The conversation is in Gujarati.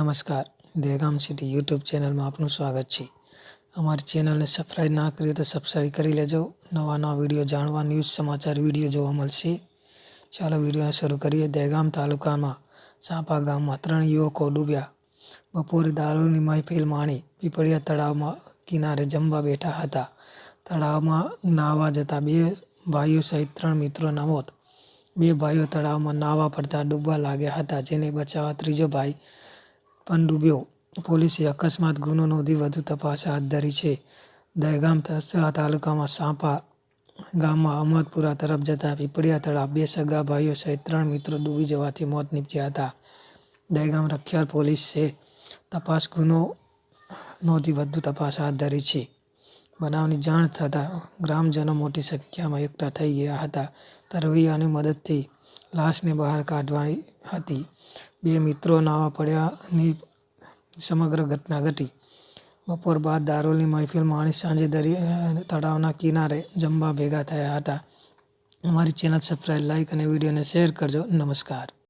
નમસ્કાર. દહેગામ સિટી યુટ્યુબ ચેનલમાં આપનું સ્વાગત છે. અમારી ચેનલને સબસ્ક્રાઈબ ના કરી તો સબસ્ક્રાઈબ કરી લેજો. નવા નવા વીડિયો જાણવા, ન્યૂઝ, સમાચાર, વીડિયો જોવા મળશે. ચાલો વિડીયોને શરૂ કરીએ. દહેગામ તાલુકામાં સાંપા ગામમાં ત્રણ યુવકો ડૂબ્યા. બપોરે દારૂની મહેફિલ માણી પીપળિયા તળાવમાં કિનારે જમવા બેઠા હતા. તળાવમાં નાહવા જતા બે ભાઈઓ સહિત ત્રણ મિત્રોના મોત. બે ભાઈઓ તળાવમાં નાહવા પડતા ડૂબવા લાગ્યા હતા, જેને બચાવવા ત્રીજો ભાઈ પણ ડૂબ્યો પોલીસે અકસ્માત ગુનો નોંધી વધુ તપાસ હાથ ધરી છે. દહેગામ તાલુકામાં સાંપા ગામમાં અહમદપુરા તરફ જતા પીપળિયા તળાવ બે સગા ભાઈઓ સહિત ત્રણ મિત્રો ડૂબી જવાથી મોત નીપજ્યા હતા. દહેગામ રખિયાલ પોલીસે તપાસ ગુનો નોંધી વધુ તપાસ હાથ ધરી છે. બનાવની જાણ થતાં ગ્રામજનો મોટી સંખ્યામાં એકઠા થઈ ગયા હતા. તરવૈયાની મદદથી લાશને બહાર કાઢવાની હતી. બે મિત્રો નાવા પડ્યાની સમગ્ર ઘટના ઘટી. બપોર બાદ દારૂની મહેફિલ માણી સાંજે દરિયા તળાવના કિનારે જમવા ભેગા થયા હતા. અમારી ચેનલ સબસ્ક્રાઈબ લાઈક અને વિડીયોને શેર કરજો. નમસ્કાર.